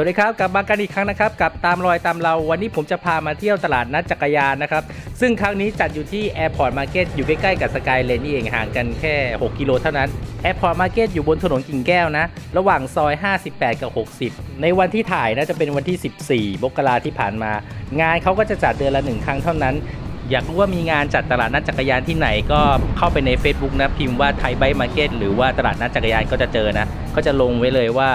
วัสดีครับกลับมากันอีกครั้งนะครับกับตามรอยตามเราวันนี้ผมจะพามาเที่ยวตลาดนัดจักรยานนะครับ ซึ่งครั้งนี้จัดอยู่ที่ Airport Market อยู่ใกล้ๆกับสกายเลนนี่เองห่างกันแค่ 6 กิโลเท่านั้น Airport Market อยู่บนถนนกิ่งแก้วนะ ระหว่างซอย 58 กับ 60 ในวันที่ถ่ายนะจะเป็นวันที่ 14มกราที่ผ่านมา งานเขาก็จะจัดเดือนละหนึ่งครั้งเท่านั้น อยากรู้ว่ามีงานจัดตลาดนัดจักรยานที่ไหนก็เข้าไปใน Facebook นะพิมพ์ว่าไทยไบมาร์เก็ตหรือว่าตลาดนัดจักรยานก็จะเจอนะก็จะลงไว้เลยว่า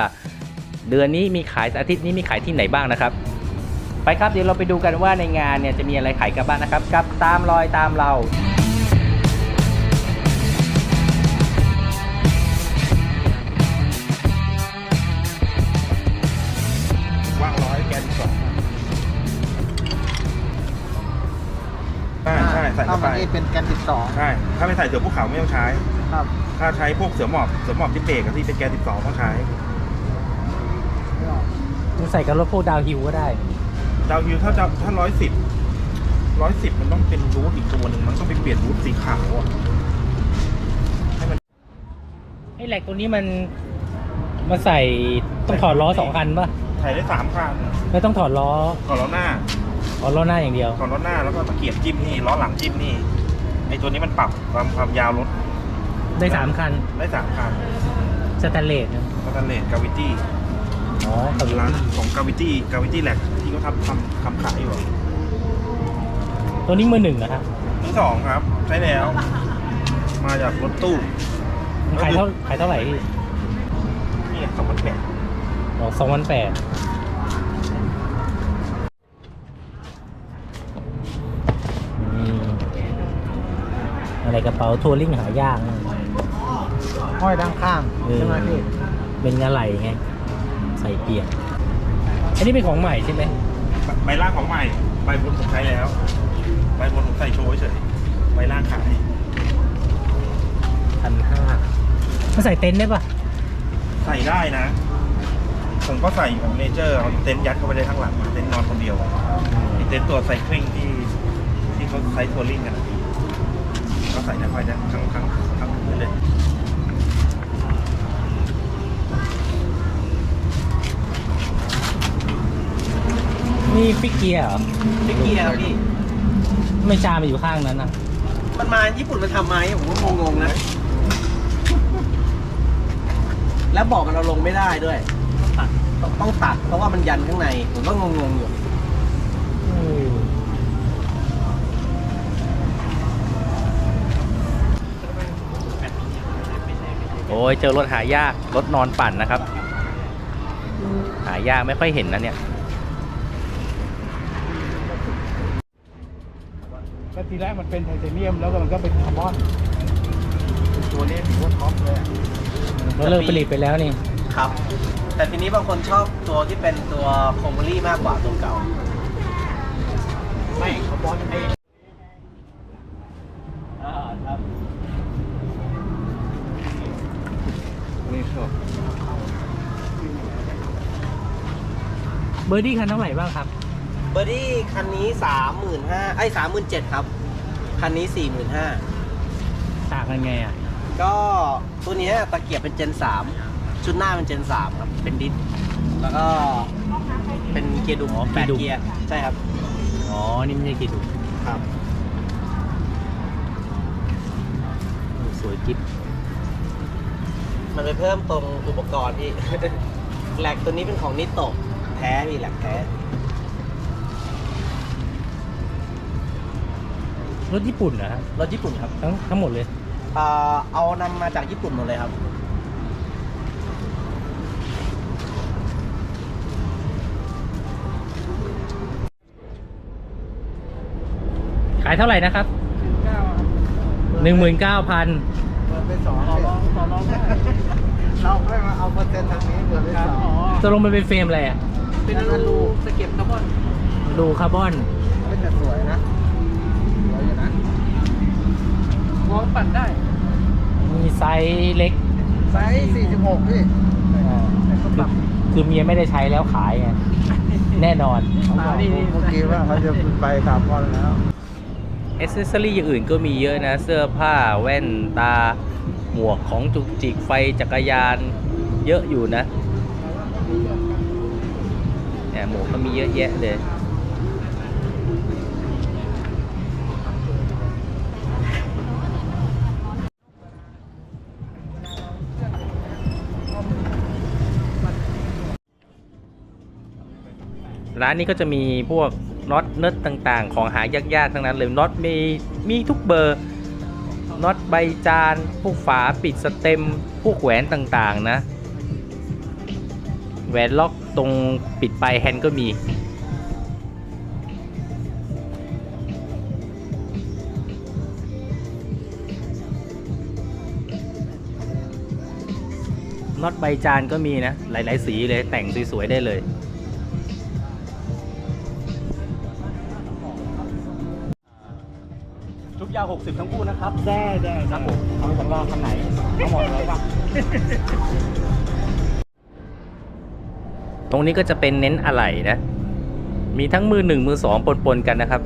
เดือนนี้มีขายอาทิตย์นี้มีขายที่ไหนบ้างนะครับ ไปครับเดี๋ยวเราไปดูกันว่าในงานเนี่ยจะมีอะไรขายกันบ้างนะครับ กับตามรอยตามเราว่างร้อยแกนสองใช่ใช่ใส่ถ้าเข้าไปมันนี่เป็นแกนสิบสองใช่ ถ้าไม่ใส่เสือภูเขาไม่ต้องใช้ ครับ ถ้าใช้พวกเสือหมอบ เสือหมอบที่เบรกอะที่เป็นแกนสิบสองต้องใช้ จะใส่กับรถพวกดาวฮิลก็ได้ ดาวฮิลถ้าจะถ้าร้อยสิบร้อยสิบมันต้องเป็นรูทอีกตัวหนึ่งมันต้องไปเปลี่ยนรูทสีขาวอะไอ้แหลกตัวนี้มันมาใส่ต้องถอดล้อสองคันป่ะใส่ได้สามคันไม่ต้องถอดล้อก่อนล้อหน้าถอดล้อหน้าอย่างเดียวก่อนล้อหน้าแล้วก็ตะเกียบจิ้มนี่ล้อหลังจิ้มนี่ไอตัวนี้มันปรับความความยาวรถได้สามคันได้สามคันสแตนเลสนะก็ตันเลนกาวิตี้ อ๋อกับร้านของกาวิตี้กาวิตี้แหลกที่เขาทำทำทำขายอยู่อะตัวนี้มือหนึ่งนะครับที่สองครับ ใช้แล้ว มาจากรถตู้มันขายเท่าขายเท่าไหร่พี่นี่สองพันแปดอ๋อสองพันแปดอะไรกระเป๋าทัวริ่งหายากนะห้อยด้านข้างเออใช่ไหมพี่เป็นอะไรไง ใส่เปียก อันนี้เป็นของใหม่ใช่ไหมใบล่างของใหม่ ใบบนผมใช้แล้ว ใบบนผมใส่โชว์เฉยใบล่างขายพันห้ามาใส่เต็นท์ได้ปะใส่ได้นะ ผมก็ใส่ของเนเจอร์เอาเต็นท์ยัดเข้าไปได้ข้างหลังเต็นท์นอนคนเดียวไอ้เต็นท์ตัวไซคลิงที่ที่เขาใช้ทัวริงกันอะก็ใส่ได้ค่อยได้ทั้งทั้งทั้งพื้นเลย นี่ฟิกเกียร์เหรอฟิกเกียร์พี่ ไม่จามาอยู่ข้างนั้นอะ มันมาญี่ปุ่นมันทำไหมผมก็งงๆนะ แล้วบอกกันเราลงไม่ได้ด้วยต้องตัดต้องตัด เพราะว่ามันยันข้างใน ผมก็งงๆอยู่ โอ้ยเจอรถหายาก รถนอนปั่นนะครับ หายากไม่ค่อยเห็นนะเนี่ย ก็ทีแรกมันเป็นไทเทเนียมแล้วก็มันก็เป็นคาร์บอนตัวนี้ถือว่าท็อปเลยอะเราเลิกผลิตไปแล้วนี่ ครับ แต่ทีนี้บางคนชอบตัวที่เป็นตัวโคมลี่มากกว่าตัวเก่า ไม่คาร์บอนไออ่าครับนี่ชอบเบอร์ดี้คันเท่าไหร่บ้างครับ เบอร์ดี้คันนี้สามหมื่นห้าไอ้สามหมื่นเจ็ดครับ คันนี้สี่หมื่นห้าต่างกันไงอะ ก็ตัวเนี้ยตะเกียบเป็นเจนสามชุดหน้าเป็นเจนสามครับ เป็นดิสแล้วก็เป็นเกียร์ดุมอ๋อแปดเกียร์ดุมเกียร์ใช่ครับอ๋อ นี่ไม่ใช่กี่ถุงครับ สวยจิ๊บมันไปเพิ่มตรงอุปกรณ์ที่ แหลกตัวนี้เป็นของนิโตะแท้มีแหลกแท้ รถญี่ปุ่นนะฮะรถญี่ปุ่นครับทั้งทั้งหมดเลยเอ่อเอานำมาจากญี่ปุ่นหมดเลยครับ ขายเท่าไหร่นะครับหนึ่งหมื่นเก้าพันเปิดไปสองต่อรองต่อรองเราค่อยมาเอาเปอร์เซ็นต์ทางนี้เปิดไปสองจะลงมันเป็นเฟรมอะไรอะเป็นอลูสเก็ตคาร์บอนดูคาร์บอนไม่แต่สวยนะ สวยอยู่นะม องปั่นได้ มีไซส์เล็กไซส์46 พี่คือคือเมียไม่ได้ใช้แล้วขายไงแน่นอน เขาบอกเมื่อกี้ว่าเขาจะไปคาร์บอนแล้ว เอเซสซอรี่อย่างอื่นก็มีเยอะนะ เสื้อผ้าแว่นตา หมวกของจุกจิกไฟจักรยานเยอะอยู่นะเนี่ยหมวกก็มีเยอะแยะเลย ร้านนี้ก็จะมีพวกน็อตเนิร์ดต่างๆ ของหายากๆทั้งนั้นเลยน็อตมีมีทุกเบอร์น็อตใบจาน พวกฝาปิดสเต็ม พวกแหวนต่างๆนะ แหวนล็อกตรงปิดปลายแฮนด์ก็มี น็อตใบจานก็มีนะ หลายๆสีเลยแต่งสวยๆได้เลย ยาว 60 ทั้งคู่นะครับ ได้ได้ครับผมเอาสำรองคันไหนเอาหมดเลยป่ะตรงนี้ก็จะเป็นเน้นอะไหล่นะ มีทั้งมือหนึ่งมือสองปนๆกันนะครับ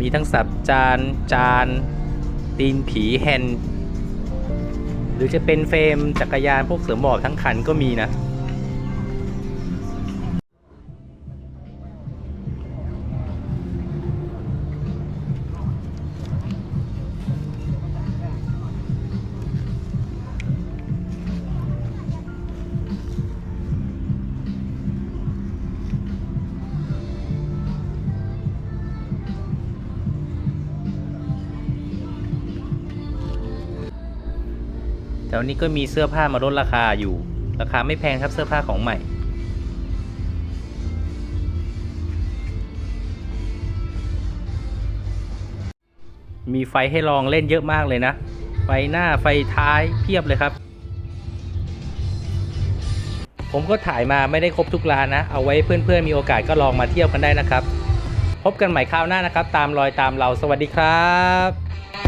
มีทั้งสับจานจาน ตีนผีแฮนด์หรือจะเป็นเฟรมจักรยานพวกเสริมหมอบทั้งคันก็มีนะ แถวนี้ก็มีเสื้อผ้ามาลดราคาอยู่ ราคาไม่แพงครับเสื้อผ้าของใหม่ มีไฟให้ลองเล่นเยอะมากเลยนะ ไฟหน้าไฟท้ายเพียบเลยครับ ผมก็ถ่ายมาไม่ได้ครบทุกร้านนะ เอาไว้เพื่อนๆมีโอกาสก็ลองมาเที่ยวกันได้นะครับ พบกันใหม่คราวหน้านะครับ ตามรอยตามเราสวัสดีครับ